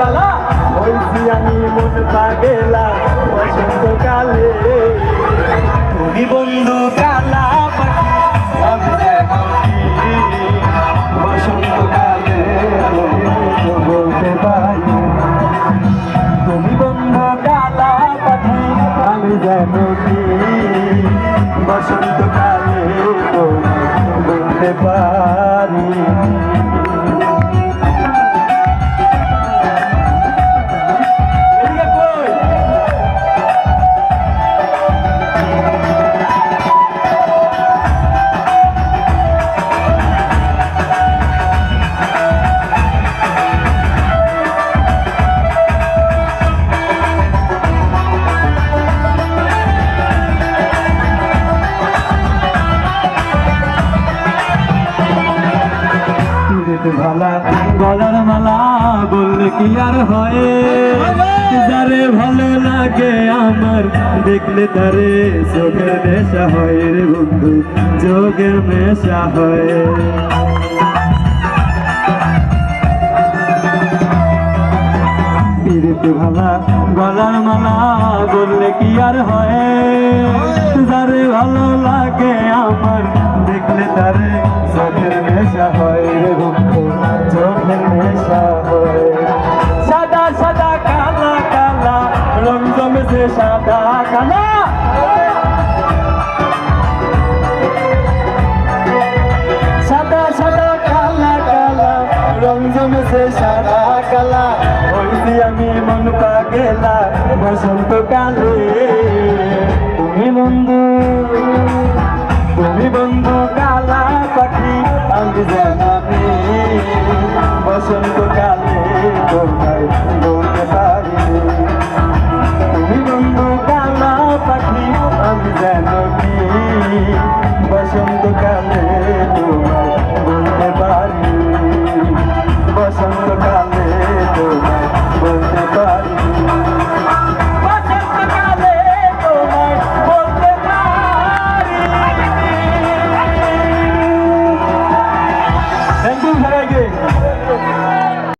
কালা হইছি আমি মন পাগেলা বন্ধু কালা তুমি বন্ধু কালা আমি বসন্তকালে বলতে পারি গলার মালা বললে কি আর হয়? যারে ভালো লাগে আমার, দেখলে তারে চোখের নেশা হয় রে বন্ধু যোগের নেশা হয়। ভালা, গলার মালা বললে কি আর হয়? যারে সাদা সাদা, কালা কালা, রং জমেছে সাদা, কালা। হইছি আমি মন পাগেলা, বসন্ত কালে। তুমি বন্ধু তুমি বন্ধু, কালা পাখি, আমি জানাবি